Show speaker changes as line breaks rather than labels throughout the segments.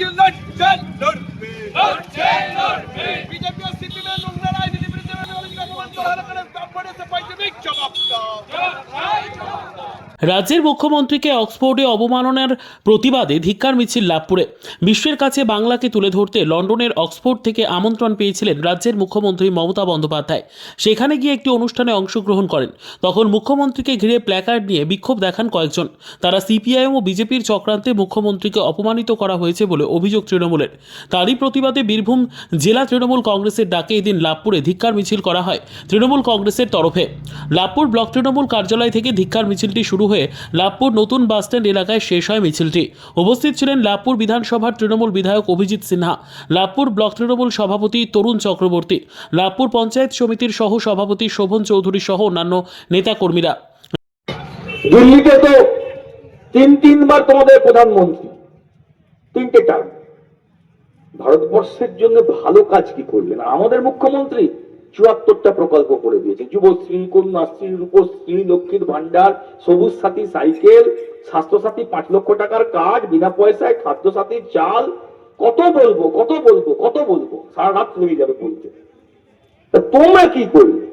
You're not done, not
রাজ্যের মুখ্যমন্ত্রীকে অক্সফোর্ডে অবমাননার প্রতিবাদে ধিক্কার মিছিল লাভপুরে। বিশ্বের কাছে বাংলাকে তুলে ধরতে লন্ডনের অক্সফোর্ড থেকে আমন্ত্রণ পেয়েছিলেন রাজ্যের মুখ্যমন্ত্রী মমতা বন্দ্যোপাধ্যায়। সেখানে গিয়ে একটি অনুষ্ঠানে অংশগ্রহণ করেন। তখন মুখ্যমন্ত্রীকে ঘিরে প্ল্যাকার্ড নিয়ে বিক্ষোভ দেখান কয়েকজন। তারা সিপিআইএম ও বিজেপির চক্রান্তে মুখ্যমন্ত্রীকে অপমানিত করা হয়েছে বলে অভিযোগ তৃণমূলের। তারই প্রতিবাদে বীরভূম জেলা তৃণমূল কংগ্রেসের ডাকে এদিন লাভপুরে ধিক্কার মিছিল করা হয় তৃণমূল কংগ্রেসের তরফে। লাভপুর ব্লক তৃণমূল কার্যালয় থেকে ধিক্কার মিছিলটি শুরু হয়ে লাভপুর নতুন বাসস্ট্যান্ড এলাকায় শেষ হয় মিছিলটি। উপস্থিত ছিলেন লাভপুর বিধানসভার তৃণমূল বিধায়ক অভিজিৎ সিনহা, লাভপুর ব্লক তৃণমূল সভাপতি তরুণ চক্রবর্তী, লাভপুর পঞ্চায়েত সমিতির সহ সভাপতি শোভন চৌধুরী সহ অন্যান্য নেতাকর্মীরা।
দিল্লিতে তো তিন তিনবার তোমাদের প্রধানমন্ত্রী, তিনটে টার্ম ভারতবর্ষের জন্য ভালো কাজ কি করলেন আমাদের মুখ্যমন্ত্রী চুয়াত্তরটা প্রকল্প করে দিয়েছে। যুবশ্রী কন্যাশ্রী রূপশ্রী লক্ষ্মীর ভান্ডার সবুজ সাথী সাইকেল স্বাস্থ্যসাথী পাঁচ লক্ষ টাকার কার্ড বিনা পয়সায় খাদ্য সাথীর চাল। কত বলব কত বলব কত বলব? সারা রাত লেগে যাবে বলতে। তোমরা কি করলে?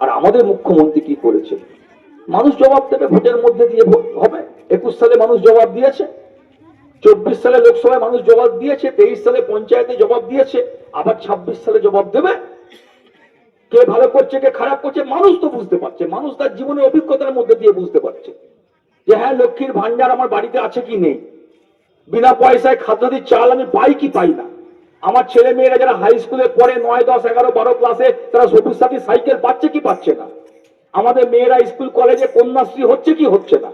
আর আমাদের মুখ্যমন্ত্রী কি করেছে? মানুষ জবাব দেবে, ভোটের মধ্যে দিয়ে হবে। একুশ সালে মানুষ জবাব দিয়েছে। চব্বিশ সালে লোকসভায় মানুষ জবাব দিয়েছে। তেইশ সালে পঞ্চায়েতে জবাব দিয়েছে। আবার ছাব্বিশ সালে জবাব দেবে। কে ভালো করছে, কে খারাপ করছে, মানুষ তো বুঝতে পারছে। মানুষ তার জীবনের অভিজ্ঞতার মধ্যে দিয়ে বুঝতে পারছে যে হ্যাঁ লক্ষ্মীর ভান্ডার আমার বাড়িতে আছে কি নেই? বিনা পয়সায় খাদ্যাদির চাল আমি পাই কি পাই না? আমার ছেলে মেয়েরা যারা হাই স্কুলে পড়ে, নয়, দশ, এগারো, বারো ক্লাসে তারা সবুজ সাথী, সাইকেল পাচ্ছে কি পাচ্ছে না? আমাদের মেয়েরা স্কুল, কলেজে কন্যাশ্রী হচ্ছে কি হচ্ছে না?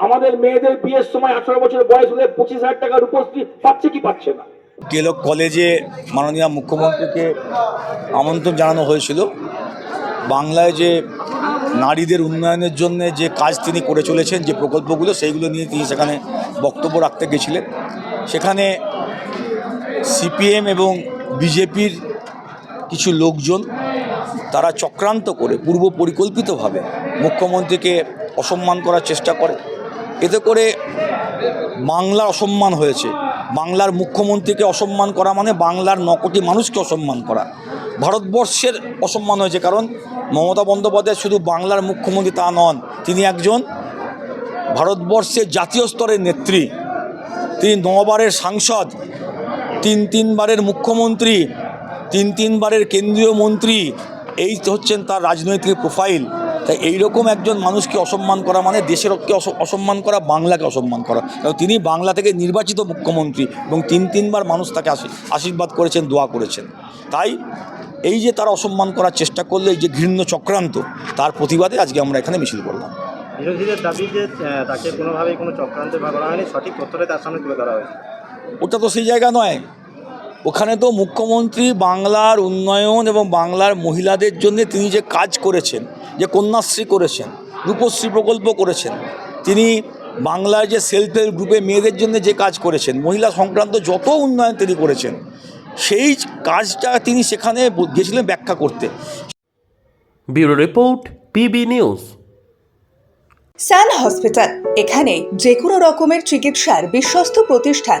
আমাদের মেয়েদের বিয়ের সময় আঠারো বছর বয়স হলে পঁচিশ হাজার টাকা রূপশ্রী পাচ্ছে কি পাচ্ছে না?
কেলক কলেজে মাননীয় মুখ্যমন্ত্রীকে আমন্ত্রণ জানানো হয়েছিল। বাংলায় যে নারীদের উন্নয়নের জন্য যে কাজ তিনি করে চলেছেন, যে প্রকল্পগুলো, সেইগুলো নিয়ে তিনি সেখানে বক্তব্য রাখতে গেছিলেন। সেখানে সিপিএম এবং বিজেপির কিছু লোকজন তারা চক্রান্ত করে পূর্ব পরিকল্পিতভাবে মুখ্যমন্ত্রীকে অসম্মান করার চেষ্টা করে। এতে করে বাংলা অসম্মান হয়েছে। বাংলার মুখ্যমন্ত্রীকে অসম্মান করা মানে বাংলার ন কোটি মানুষকে অসম্মান করা। ভারতবর্ষের অসম্মান হয়েছে কারণ মমতা বন্দ্যোপাধ্যায় শুধু বাংলার মুখ্যমন্ত্রী তা নন, তিনি একজন ভারতবর্ষের জাতীয় স্তরের নেত্রী, তিনি নবারের সাংসদ, তিন তিনবারের মুখ্যমন্ত্রী, তিন তিনবারের কেন্দ্রীয় মন্ত্রী, এই হচ্ছেন তার রাজনৈতিক প্রোফাইল তাই এইরকম একজন মানুষকে অসম্মান করা মানে দেশের অসম্মান করা বাংলাকে অসম্মান করা। কারণ তিনি বাংলা থেকে নির্বাচিত মুখ্যমন্ত্রী এবং তিন তিনবার মানুষ তাকে আশী- আশীর্বাদ করেছেন দোয়া করেছেন। তাই এই যে তারা অসম্মান করার চেষ্টা করলে এই যে ঘৃণ্য চক্রান্ত তার প্রতিবাদে আজকে আমরা এখানে মিছিল করলাম।
বিরোধীদের দাবি যে তাকে কোনোভাবেই কোনো চক্রান্তে বা করা হয়নি সঠিক তথ্যটাই তার সামনে তুলে ধরা হয়েছে।
ওটা তো সেই জায়গা নয়। ওখানে তো মুখ্যমন্ত্রী বাংলার উন্নয়ন এবং বাংলার মহিলাদের জন্য তিনি যে কাজ করেছেন যে কন্যাশ্রী করেছেন রূপশ্রী প্রকল্প করেছেন তিনি বাংলার যে সেলফ হেল্প গ্রুপে মেয়েদের জন্য যে কাজ করেছেন মহিলা সংক্রান্ত যত উন্নয়ন তিনি করেছেন সেই কাজটা তিনি সেখানে গেছিলেন ব্যাখ্যা করতে।
Bureau report PB news.
Sun hospital এখানে যে কোনো রকমের চিকিৎসার বিশ্বস্ত প্রতিষ্ঠান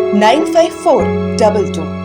95422.